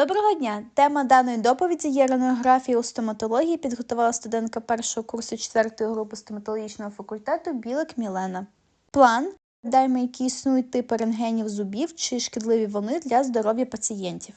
Доброго дня! Тема даної доповіді є рентгенографія у стоматології. Підготувала студентка першого курсу 4 групи стоматологічного факультету Білик Мілена. План Даймо, які існують типи рентгенів зубів чи шкідливі вони для здоров'я пацієнтів.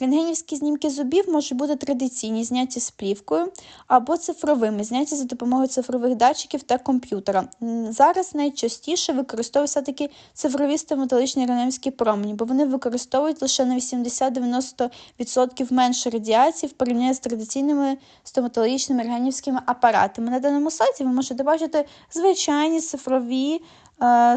Рентгенівські знімки зубів можуть бути традиційні, зняті з плівкою або цифровими, зняті за допомогою цифрових датчиків та комп'ютера. Зараз найчастіше використовують все-таки цифрові стоматологічні рентгенівські промені, бо вони використовують лише на 80-90% менше радіації в порівнянні з традиційними стоматологічними рентгенівськими апаратами. На даному сайті ви можете бачити звичайні цифрові е,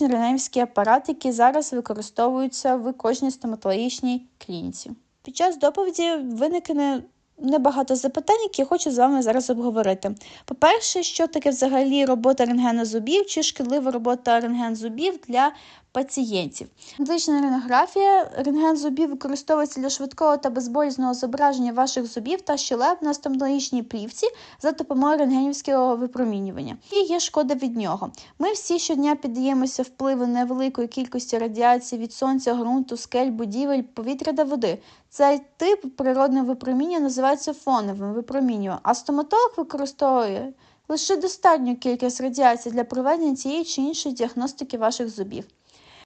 рентгенівський апарат, які зараз використовуються в кожній стоматологічній клініці. Під час доповіді виникне небагато запитань, які я хочу з вами зараз обговорити. По-перше, що таке взагалі робота рентгена зубів чи шкідлива робота рентген зубів для пацієнтів. Медична рентгенографія рентген зубів використовується для швидкого та безболісного зображення ваших зубів та щелеп на стоматологічній плівці за допомогою рентгенівського випромінювання. І є шкода від нього. Ми всі щодня піддаємося впливу невеликої кількості радіації від сонця, ґрунту, скель, будівель, повітря та води. Цей тип природного випромінювання називається фоновим випромінюванням, а стоматолог використовує лише достатню кількість радіації для проведення цієї чи іншої діагностики ваших зубів.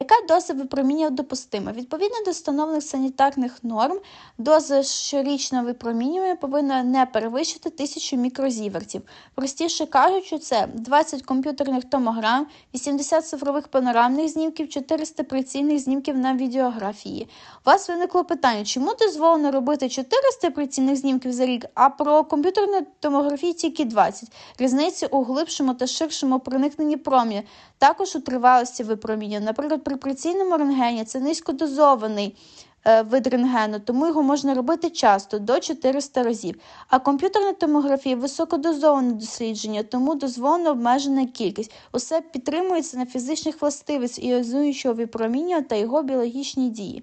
Яка доза випромінювання допустима? Відповідно до встановлених санітарних норм, доза щорічного випромінювання повинна не перевищити 1000 мікрозівертів. Простіше кажучи, це 20 комп'ютерних томограм, 80 цифрових панорамних знімків, 400 прицільних знімків на відеографії. У вас виникло питання, чому дозволено робити 400 прицільних знімків за рік, а про комп'ютерну томографію тільки 20. Різниці у глибшому та ширшому проникненні промі, також у тривалості випромінювання. Наприклад, при рентгені це низькодозований е, вид рентгену, тому його можна робити часто до 400 разів. А комп'ютерна томографія високодозоване дослідження, тому дозволена обмежена кількість. Усе підтримується на фізичних властивостях іонізуючого випромінювання та його біологічній дії.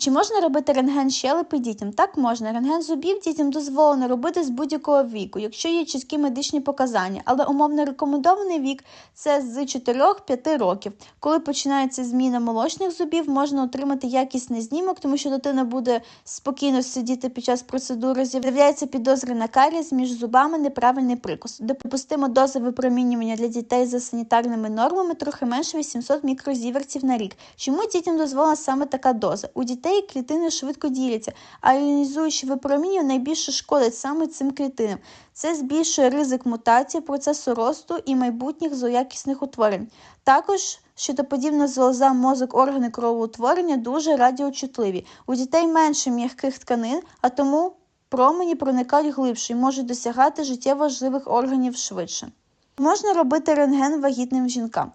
Чи можна робити рентген щелепи дітям? Так можна. Рентген зубів дітям дозволено робити з будь-якого віку, якщо є чіткі медичні показання, але умовно рекомендований вік це з 4-5 років. Коли починається зміна молочних зубів, можна отримати якісний знімок, тому що дитина буде спокійно сидіти під час процедури. З'являється підозри на карієс між зубами, неправильний прикус. Допустимо доза випромінювання для дітей за санітарними нормами трохи менше 800 мікрозівертів на рік. Чому дітям дозволена саме така доза? У дітей клітини швидко діляться, а іонізуючі випромінювання найбільше шкодить саме цим клітинам. Це збільшує ризик мутації, процесу росту і майбутніх злоякісних утворень. Також щитоподібна залоза, мозок, органи кровоутворення дуже радіочутливі. У дітей менше м'яких тканин, а тому промені проникають глибше і можуть досягати життєво важливих органів швидше. Можна робити рентген вагітним жінкам.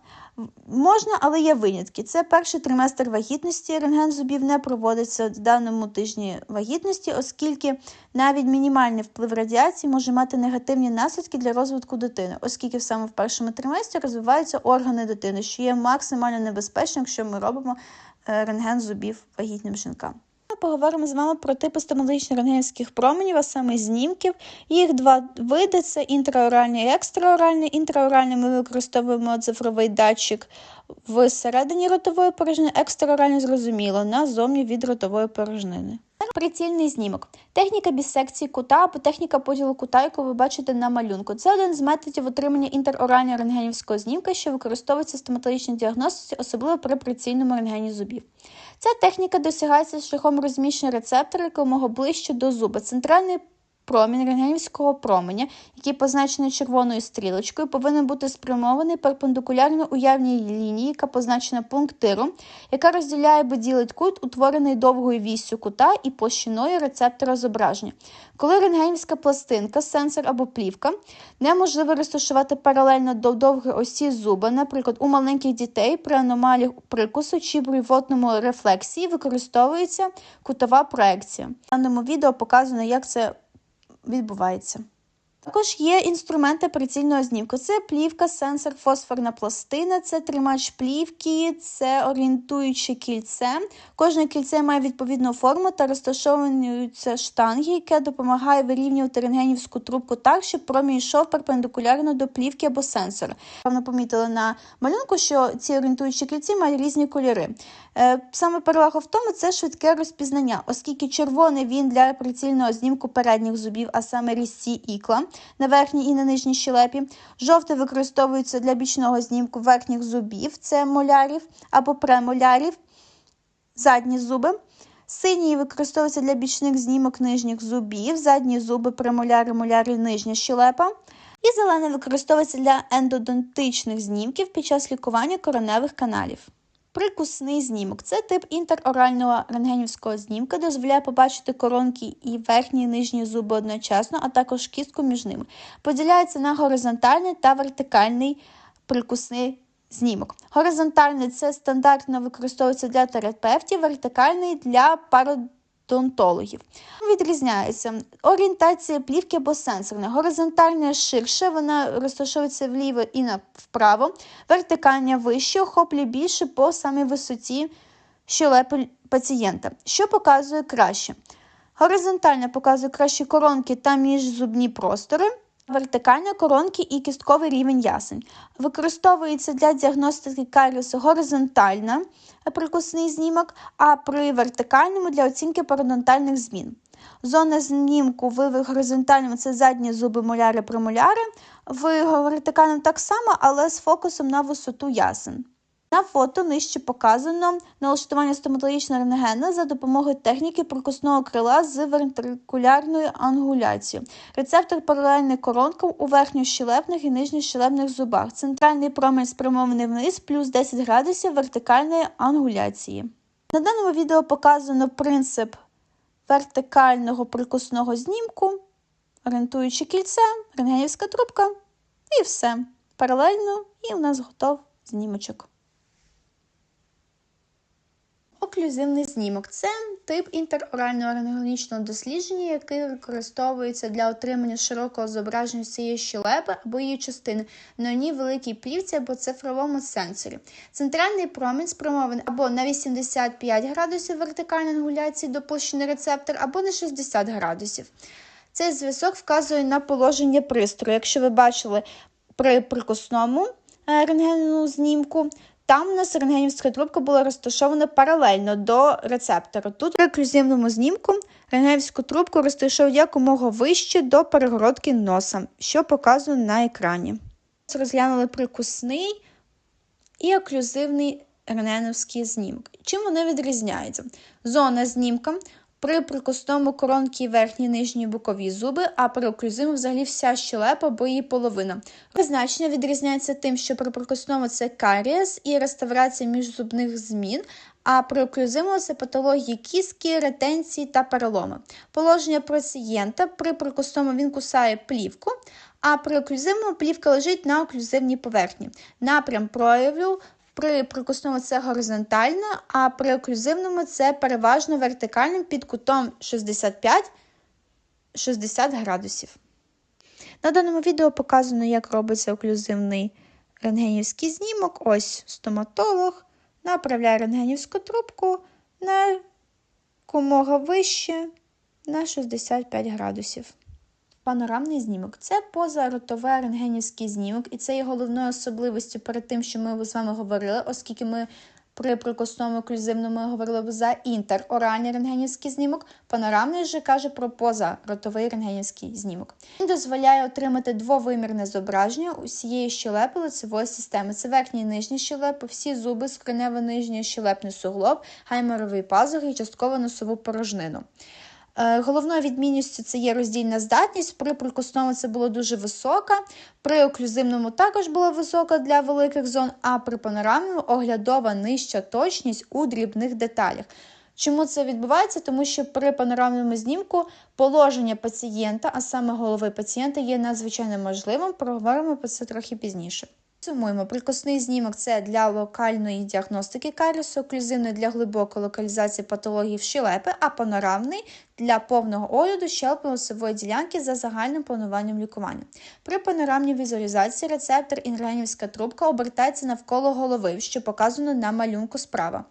Можна, але є винятки. Це перший триместр вагітності. Рентген зубів не проводиться в даному тижні вагітності, оскільки навіть мінімальний вплив радіації може мати негативні наслідки для розвитку дитини, оскільки саме в першому триместрі розвиваються органи дитини, що є максимально небезпечно, якщо ми робимо е, рентген зубів вагітним жінкам. Ми поговоримо з вами про типи стоматологічних рентгенівських променів, а саме знімків. Їх два види: це інтраоральний і екстраоральний. Інтраоральний ми використовуємо цифровий датчик всередині ротової порожнини, екстраоральний зрозуміло, назовні від ротової порожнини. Прицільний знімок. Техніка біссекції кута або техніка поділу кута, яку ви бачите на малюнку. Це один з методів отримання інтероральної рентгенівського знімка, що використовується в стоматологічній діагностиці, особливо при прицільному рентгені зубів. Ця техніка досягається шляхом розміщення рецептора якомога ближче до зуба. Центральний Промінь рентгенівського променя, який позначений червоною стрілочкою, повинен бути спрямований перпендикулярно уявній лінії, яка позначена пунктиром, яка розділяє або ділить кут, утворений довгою віссю кута і площиною рецептора зображення. Коли рентгенівська пластинка, сенсор або плівка неможливо розташувати паралельно до довгої осі зуба, наприклад, у маленьких дітей при аномаліях прикусу чи блювотному рефлексії використовується кутова проекція. В даному відео показано, як це відбувається. Також є інструменти прицільного знімку. Це плівка, сенсор, фосфорна пластина, це тримач плівки, це орієнтуюче кільце. Кожне кільце має відповідну форму та розташовуються штанги, яке допомагає вирівнювати рентгенівську трубку так, щоб промінь йшов перпендикулярно до плівки або сенсора. Певно помітили на малюнку, що ці орієнтуючі кільці мають різні кольори. Е, Саме перевага в тому це швидке розпізнання, оскільки червоний він для прицільного знімку передніх зубів, а саме різці ікла на верхній і на нижній щелепі. Жовтий використовується для бічного знімку верхніх зубів, це молярів або премолярів, задні зуби. Синій використовується для бічних знімок нижніх зубів, задні зуби, премоляри, моляри, нижня щелепа. І зелений використовується для ендодонтичних знімків під час лікування короневих каналів. Прикусний знімок це тип інтерорального рентгенівського знімка, дозволяє побачити коронки і верхні і нижні зуби одночасно, а також кістку між ними. Поділяється на горизонтальний та вертикальний прикусний знімок. Горизонтальний це стандартно використовується для терапевтів, вертикальний для пародонтологів. Відрізняється орієнтація плівки або сенсорна. Горизонтальна ширше, вона розташовується вліво і вправо, вертикальна вище, охоплює більше по самій висоті щелепи пацієнта, що показує краще. Горизонтальна показує кращі коронки та міжзубні простори. Вертикальні коронки і кістковий рівень ясень. Використовується для діагностики каріусу горизонтальна прикусний знімок, а при вертикальному для оцінки пародонтальних змін. Зона знімку в горизонтальному це задні зуби моляри премоляри, в вертикальному так само, але з фокусом на висоту ясен. На фото нижче показано налаштування стоматологічного рентгена за допомогою техніки прикусного крила з вентрикулярною ангуляцією. Рецептор паралельний коронкам у верхньощелепних і нижньощелепних зубах. Центральний промінь спрямований вниз, плюс 10 градусів вертикальної ангуляції. На даному відео показано принцип вертикального прикусного знімку, орієнтуючи кільце, рентгенівська трубка і все. Паралельно і в нас готов знімочок. Оклюзивний знімок це тип інтерорального рентгенологічного дослідження, який використовується для отримання широкого зображення цієї щелепи або її частини на одній великій плівці або цифровому сенсорі. Центральний промінь спрямований або на 85 градусів вертикальної ангуляції до площини рецептора, або на 60 градусів. Цей зв'язок вказує на положення пристрою. Якщо ви бачили при прикусному е, рентгенному знімку, там у нас рентгенівська трубка була розташована паралельно до рецептора. Тут при оклюзивному знімку рентгенівську трубку розташовують якомога вище до перегородки носа, що показано на екрані. Розглянули прикусний і оклюзивний рентгеновський знімок. Чим вони відрізняються? Зона знімка при прикусному коронки верхні нижні бокові зуби, а при оклюзиву взагалі вся щелепа або її половина. Призначення відрізняється тим, що при прикусному це карієс і реставрація міжзубних змін, а при оклюзиву це патології кістки, ретенції та переломи. Положення пацієнта при прикусному він кусає плівку, а при оклюзивному плівка лежить на оклюзивній поверхні. Напрям прояву при прикусному це горизонтально, а при оклюзивному це переважно вертикальним під кутом 65-60 градусів. На даному відео показано, як робиться оклюзивний рентгенівський знімок. Ось стоматолог направляє рентгенівську трубку на комога вище на 65 градусів. Панорамний знімок це позаротове рентгенівський знімок, і це є головною особливістю перед тим, що ми з вами говорили, оскільки ми при прикосному оклюзивному говорили за інтероральний рентгенівський знімок. Панорамний же каже про позаротовий рентгенівський знімок. Він дозволяє отримати двовимірне зображення усієї щелепи лицевої системи. Це верхні і нижні щелепи, всі зуби, скронево нижній щелепний суглоб, гайморовий пазух і частково носову порожнину. Е, головною відмінністю це є роздільна здатність. При прикусному це було дуже висока, при оклюзивному також була висока для великих зон, а при панорамному оглядова нижча точність у дрібних деталях. Чому це відбувається? Тому що при панорамному знімку положення пацієнта, а саме голови пацієнта, є надзвичайно можливим. Проговоримо про це трохи пізніше. Сумуємо, прикосний знімок це для локальної діагностики карісу, оклюзивний для глибокої локалізації патології в щелепи, а панорамний для повного огляду щелепно-носової ділянки за загальним плануванням лікування. При панорамній візуалізації рецептор інгренівська трубка обертається навколо голови, що показано на малюнку справа.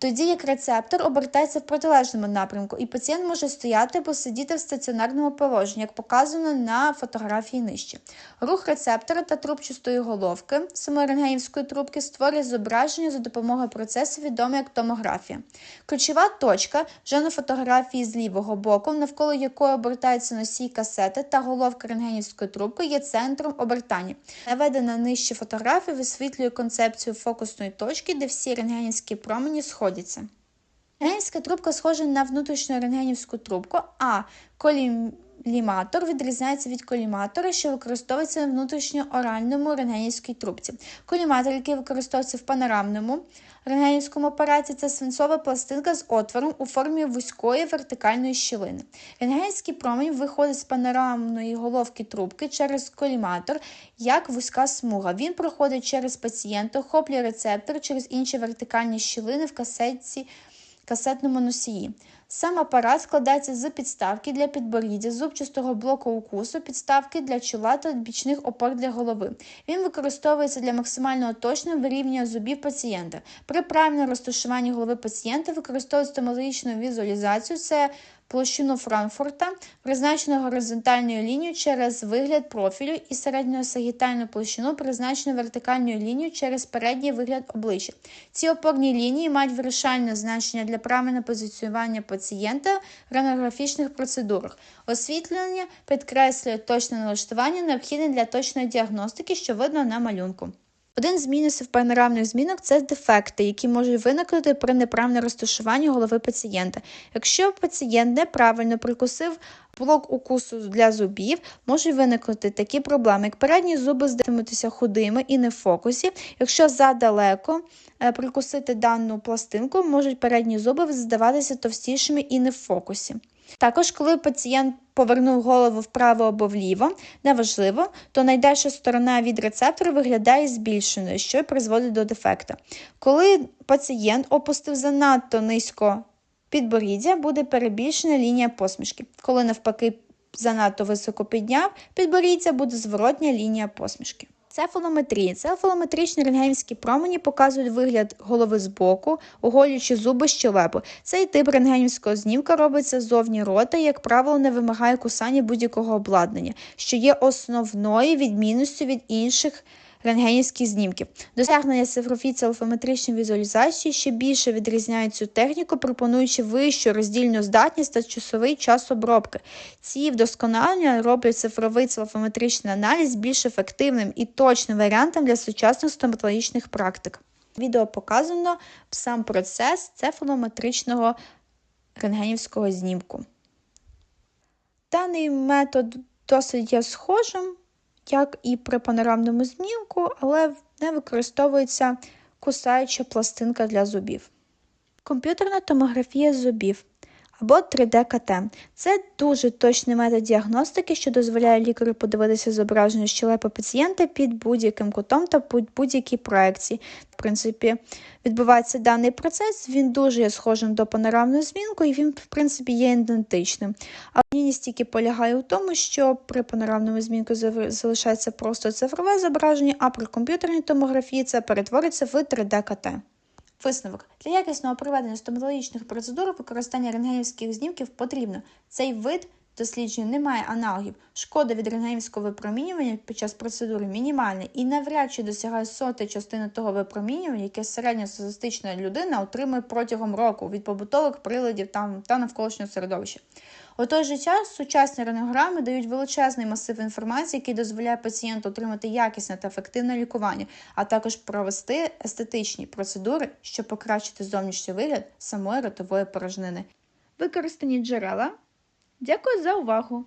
Тоді як рецептор обертається в протилежному напрямку, і пацієнт може стояти або сидіти в стаціонарному положенні, як показано на фотографії нижче. Рух рецептора та трубчастої головки самої рентгенівської трубки створює зображення за допомогою процесу, відомого як томографія. Ключова точка вже на фотографії з лівого боку, навколо якої обертаються носій касети та головка рентгенівської трубки, є центром обертання. Наведена нижче фотографія висвітлює концепцію фокусної точки, де всі рентгенівські промені сходяться. Рентгенська трубка схожа на внутрішню рентгенівську трубку, а коліматор відрізняється від коліматора, що використовується в внутрішньооральному рентгенівській трубці. Коліматор, який використовується в панорамному рентгенівському апараті, це свинцова пластинка з отвором у формі вузької вертикальної щілини. Рентгенівський промінь виходить з панорамної головки трубки через коліматор як вузька смуга. Він проходить через пацієнта, охоплює рецептор через інші вертикальні щілини в касетці касетному носії. Сам апарат складається з підставки для підборіддя, зубчастого блоку укусу, підставки для чола та бічних опор для голови. Він використовується для максимального точного вирівнювання зубів пацієнта. При правильному розташуванні голови пацієнта використовують стоматологічну візуалізацію. Це площину Франкфурта, призначену горизонтальною лінією через вигляд профілю і середньосагітальну площину, призначену вертикальною лінією через передній вигляд обличчя. Ці опорні лінії мають вирішальне значення для правильного позиціювання пацієнта в ранографічних процедурах. Освітлення підкреслює точне налаштування, необхідне для точної діагностики, що видно на малюнку. Один з мінусів панорамних змінок це дефекти, які можуть виникнути при неправильному розташуванні голови пацієнта. Якщо пацієнт неправильно прикусив блок укусу для зубів, можуть виникнути такі проблеми, як передні зуби здатимуться худими і не в фокусі. Якщо задалеко е, прикусити дану пластинку, можуть передні зуби здаватися товстішими і не в фокусі. Також, коли пацієнт повернув голову вправо або вліво, неважливо, то найдальша сторона від рецептора виглядає збільшеною, що призводить до дефекта. Коли пацієнт опустив занадто низько підборіддя, буде перебільшена лінія посмішки. Коли навпаки занадто високо підняв, підборіддя буде зворотня лінія посмішки. Цефалометрія. Цефалометричні рентгенівські промені показують вигляд голови збоку, оголюючи зуби щелепу. Цей тип рентгенівського знімка робиться ззовні рота і, як правило, не вимагає кусання будь-якого обладнання, що є основною відмінністю від інших рентгенівських знімків. Досягнення цифровій целфометричної візуалізації ще більше відрізняють цю техніку, пропонуючи вищу роздільну здатність та часовий час обробки. Ці вдосконалення роблять цифровий целфометричний аналіз більш ефективним і точним варіантом для сучасних стоматологічних практик. Відео показано сам процес цефалометричного рентгенівського знімку. Даний метод досить є схожим як і при панорамному знімку, але не використовується кусаюча пластинка для зубів. Комп'ютерна томографія зубів або 3D-КТ. Це дуже точний метод діагностики, що дозволяє лікарю подивитися зображення щелепи пацієнта під будь-яким кутом та під будь-якій проекції. В принципі, відбувається даний процес, він дуже є схожим до панорамної змінку, і він, в принципі, є ідентичним. А відмінність тільки полягає у тому, що при панорамному змінку залишається просто цифрове зображення, а при комп'ютерній томографії це перетвориться в 3D-КТ. Висновок для якісного проведення стоматологічних процедур використання рентгенівських знімків потрібно. Цей вид досліджень не має аналогів. Шкода від рентгенівського випромінювання під час процедури мінімальна і навряд чи досягає соти частини того випромінювання, яке середньостатистична людина отримує протягом року від побутових приладів та навколишнього середовища. У той же час сучасні ренограми дають величезний масив інформації, який дозволяє пацієнту отримати якісне та ефективне лікування, а також провести естетичні процедури, щоб покращити зовнішній вигляд самої ротової порожнини. Використані джерела. Дякую за увагу!